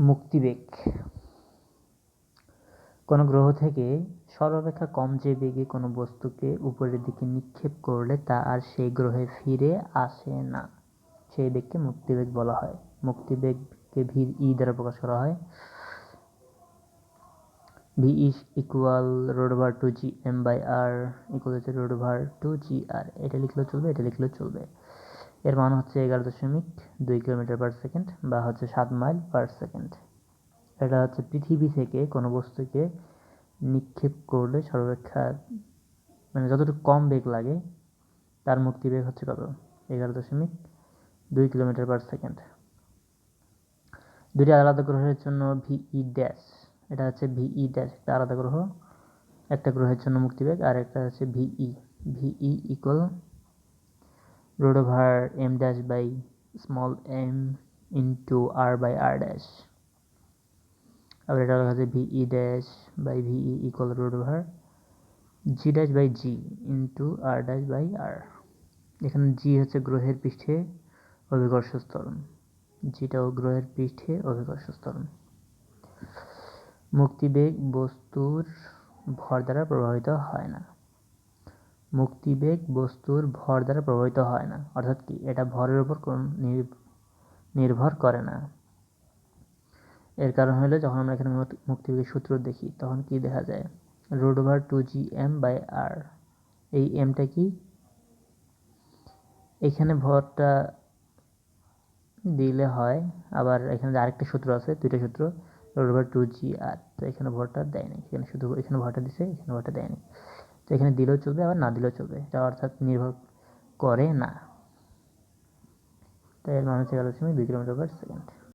মুক্তিবেগ। কোনো গ্রহ থেকে সর্বাপেক্ষা কম যে বেগে কোনো বস্তুকে উপরের দিকে নিক্ষেপ করলে তা আর সেই গ্রহে ফিরে আসে না। সেই বেগকে মুক্তিবেগ বলা হয়। মুক্তিবেগকে ভি ই দ্বারা প্রকাশ করা হয়। V is equal root over two G M by R equal হচ্ছে root over two G R. এটা লিখলেও চলবে, এটা লিখলেও চলবে। এর মান হচ্ছে এগারো দশমিক দুই কিলোমিটার পার সেকেন্ড বা হচ্ছে সাত মাইল পার সেকেন্ড এটা হচ্ছে পৃথিবী থেকে কোনো বস্তুকে নিক্ষেপ করলে সর্বাপেক্ষা মানে যতটুকু কম বেগ লাগে, তার মুক্তিবেগ হচ্ছে কত? এগারো দশমিক দুই কিলোমিটার পার সেকেন্ড দুটি আলাদা গ্রহের জন্য ভিই ড্যাশ এটা হচ্ছে ভিই ড্যাশ একটা আলাদা গ্রহ, একটা গ্রহের জন্য মুক্তিবেগ আর একটা হচ্ছে V E V E equal root over m dash by small m into r by r dash আবার এটা লেখা আছে V E dash by V E equal root over G dash by G into R dash by R. এখানে G হচ্ছে গ্রহের পৃষ্ঠে অভিকর্ষ স্তরণ। জিটাও গ্রহের পৃষ্ঠে অভিকর্ষ স্তরণ। মুক্তিবেগ বস্তুর ভর দ্বারা প্রভাবিত হয় না। মুক্তিবেগ বস্তুর ভর দ্বারা প্রভাবিত হয় না। অর্থাৎ কি? এটা ভরের উপর নির্ভর করে না। এর কারণ হলো যখন আমরা এখানে মুক্তিবেগের সূত্র দেখি, তখন কি দেখা যায়? Root over two G M by R. এই এমটা কি? এখানে ভরটা দিলে হয়, আবার এখানে আরেকটা সূত্র আছে, দুইটা সূত্র, root over two G R. তো এখানে ভরটা দেয়নি। এখানে শুধু, এখানে ভরটা দিছে, এখানে ভরটা দেয়নি। এখানে দিলেও চলবে, আবার না দিলেও চলবে। এটা অর্থাৎ নির্ভর করে না। তাই এর মান হচ্ছে দশমিক দুই কিলোমিটার পার সেকেন্ড